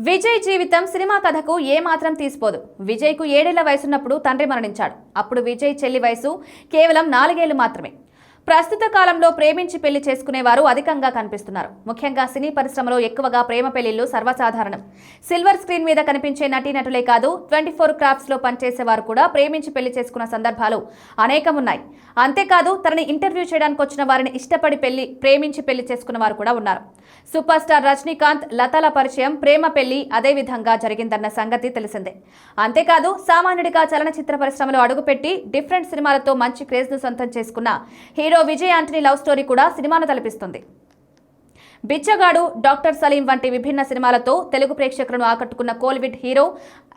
విజయ్ జీవితం సినిమా కథకు ఏమాత్రం తీసిపోదు. విజయ్కు ఏడేళ్ళ వయసున్నప్పుడు తండ్రి మరణించాడు. అప్పుడు విజయ్ చెల్లి వయసు కేవలం నాలుగేళ్ళు మాత్రమే. ప్రస్తుత కాలంలో ప్రేమించి పెళ్ళి చేసుకునేవారు అధికంగా కనిపిస్తున్నారు. ముఖ్యంగా సినీ పరిశ్రమలో ఎక్కువగా ప్రేమ పెళ్ళిళ్ళు సర్వసాధారణం. సిల్వర్ స్క్రీన్ మీద కనిపించే నటీనటులే కాదు ట్వంటీ ఫోర్ క్రాఫ్ట్స్లో పనిచేసేవారు కూడా ప్రేమించి పెళ్ళి చేసుకున్న సందర్భాలు అనేకం ఉన్నాయి అంతేకాదు తనని ఇంటర్వ్యూ చేయడానికి వచ్చిన వారిని ఇష్టపడి పెళ్ళి ప్రేమించి పెళ్ళి చేసుకున్న వారు కూడా ఉన్నారు. సూపర్ స్టార్ రజనీకాంత్ లతల పరిచయం ప్రేమ పెళ్ళి అదే విధంగా జరిగిందన్న సంగతి తెలిసిందే. అంతేకాదు సామాన్యుడిగా చలనచిత్ర పరిశ్రమలో అడుగుపెట్టి డిఫరెంట్ సినిమాలతో మంచి క్రేజ్ను సొంతం చేసుకున్న hero Vijay Antony love story కూడా సినిమాను తలపిస్తుంది. బిచ్చగాడు డాక్టర్ సలీం వంటి విభిన్న సినిమాలతో తెలుగు ప్రేక్షకులను ఆకట్టుకున్న కోల్విడ్ హీరో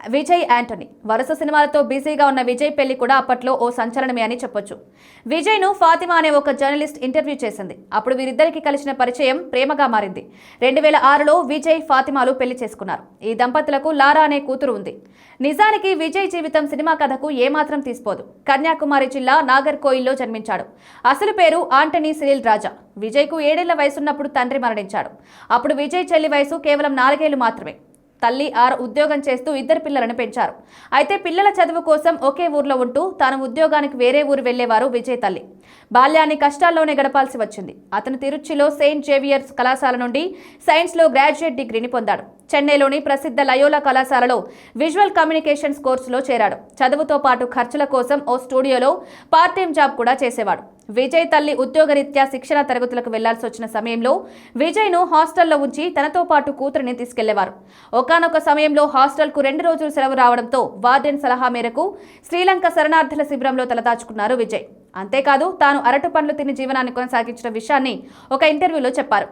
విజయ్ యాంటనీ. వరుస సినిమాలతో బిజీగా ఉన్న విజయ్ పెళ్ళి కూడా అప్పట్లో ఓ సంచలనమే అని చెప్పొచ్చు. విజయ్ను ఫాతిమా అనే ఒక జర్నలిస్ట్ ఇంటర్వ్యూ చేసింది. అప్పుడు వీరిద్దరికి కలిసిన పరిచయం ప్రేమగా మారింది. రెండు వేల ఆరులో విజయ్ ఫాతిమాలు పెళ్ళి చేసుకున్నారు. ఈ దంపతులకు లారా అనే కూతురు ఉంది. నిజానికి విజయ్ జీవితం సినిమా కథకు ఏమాత్రం తీసిపోదు. కన్యాకుమారి జిల్లా నాగర్కోయిల్లో జన్మించాడు. అసలు పేరు ఆంటనీ సిరిల్ రాజా. విజయ్కు ఏడేళ్ళ వయసున్నప్పుడు తండ్రి మరణించాడు. అప్పుడు విజయ్ చెల్లి వయసు కేవలం నాలుగేళ్ళు మాత్రమే. తల్లి ఆర్ ఉద్యోగం చేస్తూ ఇద్దరు పిల్లలను పెంచారు. అయితే పిల్లల చదువు కోసం ఒకే ఊర్లో ఉంటూ తాను ఉద్యోగానికి వేరే ఊరు వెళ్ళేవారు విజయ్ తల్లి. బాల్యాన్ని కష్టాల్లోనే గడపాల్సి వచ్చింది. అతను తిరుచిలో సెయింట్ జేవియర్స్ కళాశాల నుండి సైన్స్లో గ్రాడ్యుయేట్ డిగ్రీని పొందాడు. చెన్నైలోని ప్రసిద్ధ లయోలా కళాశాలలో విజువల్ కమ్యూనికేషన్స్ కోర్సులో చేరాడు. చదువుతో పాటు ఖర్చుల కోసం ఓ స్టూడియోలో పార్ట్ టైం జాబ్ కూడా చేసేవాడు. విజయ్ తల్లి ఉద్యోగరీత్యా శిక్షణ తరగతులకు వెళ్ళాల్సి వచ్చిన సమయంలో విజయ్ను హాస్టల్లో ఉంచి తనతో పాటు కూతురిని తీసుకెళ్ళేవారు. ఒకనొక సమయంలో హాస్టల్కు రెండు రోజులు సెలవు రావడంతో వార్డెన్ సలహా మేరకు శ్రీలంక శరణార్థుల శిబిరంలో తలదాచుకున్నారు విజయ్. అంతేకాదు తాను అరటి పండ్లు తిని జీవనాన్ని కొనసాగించిన విషయాన్ని ఒక ఇంటర్వ్యూలో చెప్పారు.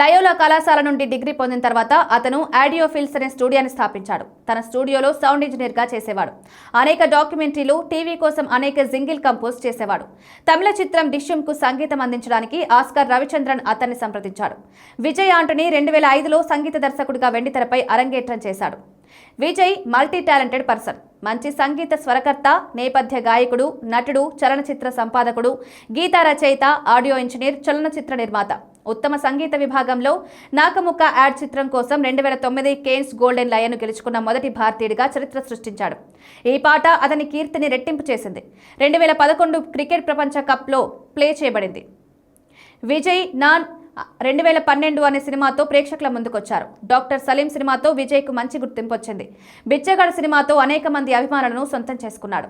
లయోలా కళాశాల నుండి డిగ్రీ పొందిన తర్వాత అతను ఆడియోఫిల్స్ అనే స్టూడియోని స్థాపించాడు. తన స్టూడియోలో సౌండ్ ఇంజనీర్గా చేసేవాడు. అనేక డాక్యుమెంటరీలు టీవీ కోసం అనేక జింగిల్ కంపోజ్ చేసేవాడు. తమిళ చిత్రం డిష్యంకు సంగీతం అందించడానికి ఆస్కర్ రవిచంద్రన్ అతన్ని సంప్రదించాడు. విజయ్ ఆంటనీ రెండు వేల ఐదులో సంగీత దర్శకుడిగా వెండితెరపై అరంగేట్రం చేశాడు. Vijay multi talented person. మంచి సంగీత స్వరకర్త నేపథ్య గాయకుడు నటుడు చలనచిత్ర సంపాదకుడు గీత రచయిత ఆడియో ఇంజనీర్ చలనచిత్ర నిర్మాత. ఉత్తమ సంగీత విభాగంలో నాకముక్క యాడ్ చిత్రం కోసం రెండు వేల తొమ్మిది కేన్స్ గోల్డెన్ లయన్ గెలుచుకున్న మొదటి భారతీయుడిగా చరిత్ర సృష్టించాడు. ఈ పాట అతని కీర్తిని రెట్టింపు చేసింది. రెండు వేల పదకొండు క్రికెట్ ప్రపంచ కప్లో ప్లే చేయబడింది. విజయ్ నాన్ రెండు వేల పన్నెండు అనే సినిమాతో ప్రేక్షకుల ముందుకొచ్చారు. డాక్టర్ సలీం సినిమాతో విజయ్కు మంచి గుర్తింపు వచ్చింది. బిచ్చగాడ సినిమాతో అనేక మంది అభిమానులను సొంతం చేసుకున్నాడు.